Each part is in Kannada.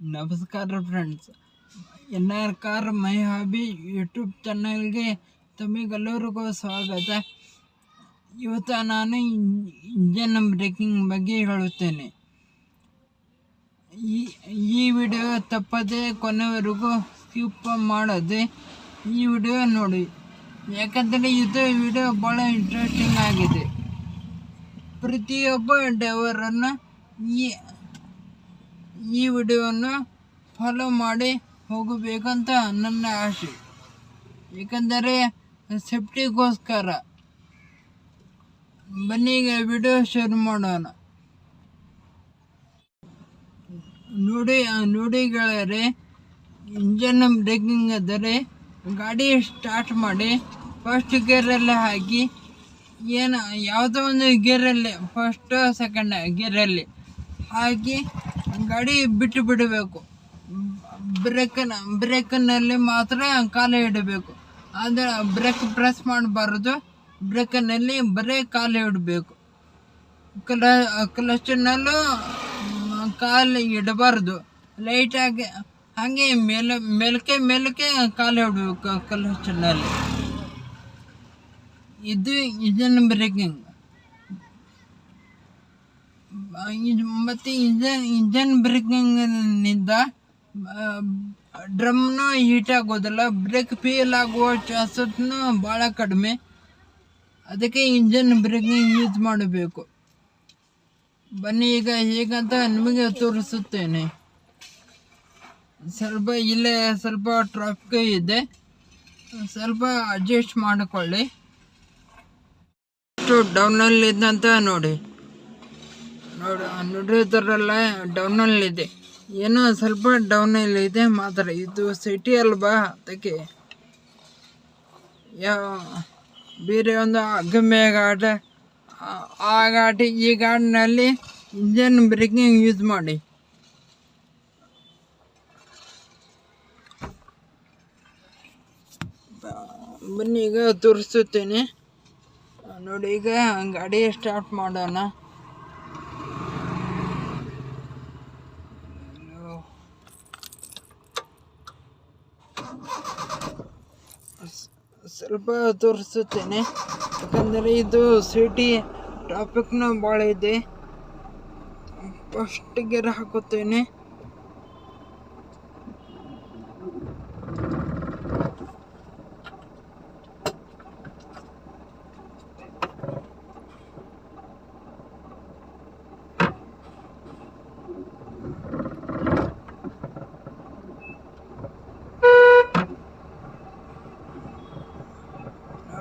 ನಮಸ್ಕಾರ friends N R car my hobby YouTube ಚಾನಲ್ಗೆ ತಮಗೆಲ್ಲರಿಗೂ ಸ್ವಾಗತ. ಇವತ್ತು ನಾನು ಇಂಜನ್ ಬ್ರೇಕಿಂಗ್ ಬಗ್ಗೆ ಹೇಳುತ್ತೇನೆ. ಈ ವಿಡಿಯೋ ತಪ್ಪದೆ ಕೊನೆವರೆಗೂ ಸ್ಕಿಪ್ ಮಾಡದೆ ಈ ವಿಡಿಯೋ ನೋಡಿ. ಯಾಕಂದರೆ ಇದು ವಿಡಿಯೋ ಭಾಳ ಇಂಟ್ರೆಸ್ಟಿಂಗ್ ಆಗಿದೆ. ಪ್ರತಿಯೊಬ್ಬ ಡ್ರೈವರನ್ನು ಈ ಈ ವಿಡಿಯೋವನ್ನು ಫಾಲೋ ಮಾಡಿ ಹೋಗಬೇಕಂತ ನನ್ನ ಆಸೆ. ಏಕೆಂದರೆ, ಸೇಫ್ಟಿಗೋಸ್ಕರ ಬನ್ನಿ ವಿಡಿಯೋ ಶುರು ಮಾಡೋಣ. ನೋಡಿ ನೋಡಿಗಳರೆ ಇಂಜನ್ ಬ್ರೇಕಿಂಗ್ ಆದರೆ ಗಾಡಿ ಸ್ಟಾರ್ಟ್ ಮಾಡಿ ಫಸ್ಟ್ ಗೇರಲ್ಲಿ ಹಾಕಿ, ಏನು, ಯಾವುದೋ ಒಂದು ಗೇರಲ್ಲಿ ಫಸ್ಟ್ ಸೆಕೆಂಡ್ ಗೇರಲ್ಲಿ ಹಾಕಿ ಗಾಡಿ ಬಿಟ್ಟು ಬಿಡಬೇಕು. ಬ್ರೇಕನ್ನ ಬ್ರೇಕ್ನಲ್ಲಿ ಮಾತ್ರ ಕಾಲು ಇಡಬೇಕು. ಆದರೆ ಬ್ರೇಕ್ ಪ್ರೆಸ್ ಮಾಡಬಾರ್ದು. ಬ್ರೇಕ್ನಲ್ಲಿ ಬರೀ ಕಾಲು ಇಡಬೇಕು. ಕ್ಲ ಕ್ಲಚ್ನಲ್ಲೂ ಕಾಲು ಇಡಬಾರ್ದು. ಲೈಟಾಗಿ ಹಾಗೆ ಮೇಲೆ, ಮೇಲಕ್ಕೆ ಮೇಲಕ್ಕೆ ಕಾಲು ಇಡಬೇಕು ಕ್ಲಚ್ನಲ್ಲಿ ಇದು, ಇದನ್ನು ಬ್ರೇಕಿಂಗ್ ಮತ್ತು ಇಂಜನ್ ಇಂಜನ್ ಬ್ರೇಕಿಂಗ್ನಿಂದ ಡ್ರಮ್ನೂ ಹೀಟ್ ಆಗೋದಿಲ್ಲ ಬ್ರೇಕ್ ಫೇಲ್ ಆಗುವ ಚಾನ್ಸಸ್ನು ಭಾಳ ಕಡಿಮೆ. ಅದಕ್ಕೆ ಇಂಜನ್ ಬ್ರೇಕಿಂಗ್ ಯೂಸ್ ಮಾಡಬೇಕು. ಬನ್ನಿ ಈಗ ಹೇಗಂತ ನಿಮಗೆ ತೋರಿಸುತ್ತೇನೆ. ಸ್ವಲ್ಪ ಇಲ್ಲೇ ಸ್ವಲ್ಪ ಟ್ರಾಫಿಕ್ ಇದೆ. ಸ್ವಲ್ಪ ಅಡ್ಜಸ್ಟ್ ಮಾಡಿಕೊಳ್ಳಿ. ಅಷ್ಟು ಡೌನಲ್ಲಿದ್ದಂತ ನೋಡಿ. ನೋಡಿ ನೋಡಿದ್ರಲ್ಲ ಡೌನಲ್ಲಿದೆ ಏನೋ ಸ್ವಲ್ಪ ಡೌನಲ್ಲಿದೆ ಮಾತ್ರ. ಇದು ಸಿಟಿ ಅಲ್ವಾ ಅದಕ್ಕೆ? ಯಾವ ಬೇರೆ ಒಂದು ಅಗಮ್ಯ ಘಾಟ ಆ ಘಾಟ, ಈ ಘಾಟಿನಲ್ಲಿ ಇಂಜನ್ ಬ್ರೇಕಿಂಗ್ ಯೂಸ್ ಮಾಡಿ. ಬನ್ನಿ, ಈಗ ತೋರಿಸುತ್ತೇನೆ. ನೋಡಿ, ಈಗ ಗಾಡಿ ಸ್ಟಾರ್ಟ್ ಮಾಡೋಣ. ಸ್ವಲ್ಪ ತೋರಿಸುತ್ತೇನೆ. ಯಾಕಂದರೆ ಇದು ಸಿಟಿ ನ ಭಾಳ ಇದೆ. ಫಸ್ಟ್ ಗೇರ್ ಹಾಕುತ್ತೇನೆ.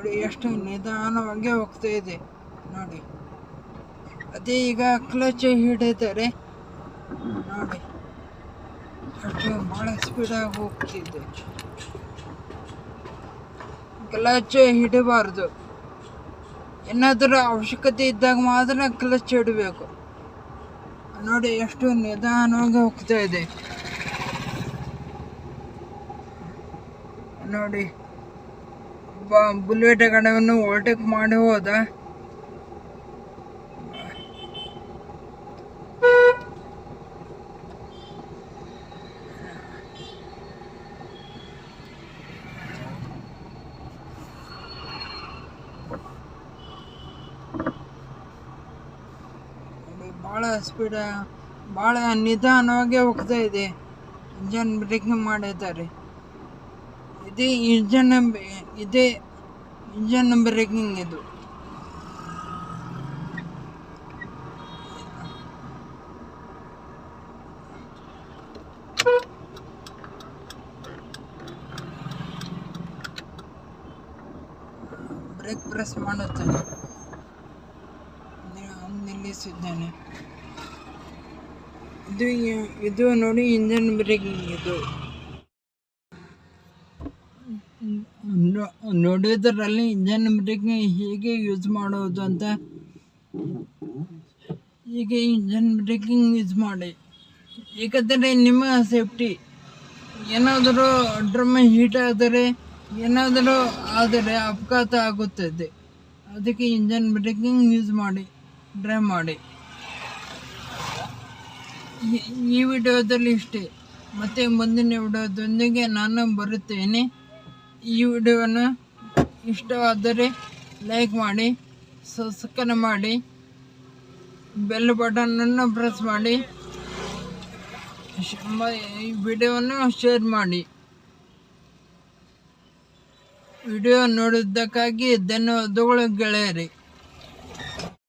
ನೋಡಿ, ಎಷ್ಟು ನಿಧಾನವಾಗಿ ಹೋಗ್ತಾ ಇದೆ. ನೋಡಿ. ಅದೇ ಈಗ ಕ್ಲಚ್ ಹಿಡಿದರೆ, ನೋಡಿ. ಅಷ್ಟು ಭಾಳ ಸ್ಪೀಡಾಗಿ ಹೋಗ್ತಿದೆ. ಕ್ಲಚ್ ಹಿಡಬಾರ್ದು. ಏನಾದರೂ ಅವಶ್ಯಕತೆ ಇದ್ದಾಗ ಮಾತ್ರ ಕ್ಲಚ್ ಹಿಡಬೇಕು. ನೋಡಿ, ಎಷ್ಟು ನಿಧಾನವಾಗಿ ಹೋಗ್ತಾ ಇದೆ. ನೋಡಿ. ಬುಲೆಟ್ ಗಾಡಿಯನ್ನು ಓವರ್ಟೇಕ್ ಮಾಡಿ ಹೋದ. ಬಹಳ ಭಾಳ ಸ್ಪೀಡ್ ಭಾಳ ನಿಧಾನವಾಗಿ ಹೋಗ್ತಾ ಇದೆ. ಇಂಜನ್ ಬ್ರೇಕಿಂಗ್ ಮಾಡಿದ್ದಾರೆ. ಇದು ಇಂಜನ್ ಇದೇ ಇಂಜನ್ ಬ್ರೇಕಿಂಗ್ ಇದು. ಬ್ರೇಕ್ ಪ್ರೆಸ್ ಮಾಡುತ್ತೇನೆ. ನಿಲ್ಲಿಸಿದ್ದೇನೆ. ಇದು ಇದು ನೋಡಿ ಇಂಜನ್ ಬ್ರೇಕಿಂಗ್ ಇದು. ನೋಡಿದ್ರಲ್ಲಿ ಇಂಜನ್ ಬ್ರೇಕಿಂಗ್ ಹೇಗೆ ಯೂಸ್ ಮಾಡೋದು ಅಂತ? ಹೀಗೆ ಇಂಜನ್ ಬ್ರೇಕಿಂಗ್ ಯೂಸ್ ಮಾಡಿ. ಏಕೆಂದರೆ ನಿಮ್ಮ ಸೇಫ್ಟಿ ಏನಾದರೂ ಡ್ರಮ್ ಹೀಟ್ ಆದರೆ, ಏನಾದರೂ ಆದರೆ ಅಪಘಾತ ಆಗುತ್ತದೆ. ಅದಕ್ಕೆ ಇಂಜನ್ ಬ್ರೇಕಿಂಗ್ ಯೂಸ್ ಮಾಡಿ ಡ್ರೈವ್ ಮಾಡಿ. ಈ- ಈ ವಿಡಿಯೋದಲ್ಲಿ ಇಷ್ಟೇ. ಮತ್ತೆ ಮುಂದಿನ ವಿಡಿಯೋದೊಂದಿಗೆ ನಾನು ಬರುತ್ತೇನೆ. ಈ ವಿಡಿಯೋವನ್ನು ಇಷ್ಟವಾದರೆ ಲೈಕ್ ಮಾಡಿ ಸಬ್ಸ್ಕ್ರೈಬ್ ಮಾಡಿ ಬೆಲ್ ಬಟನನ್ನು ಪ್ರೆಸ್ ಮಾಡಿ, ಈ ವಿಡಿಯೋವನ್ನು ಶೇರ್ ಮಾಡಿ. ವಿಡಿಯೋ ನೋಡಿದ್ದಕ್ಕಾಗಿ ಧನ್ಯವಾದಗಳು ಗೆಳೆಯರಿ.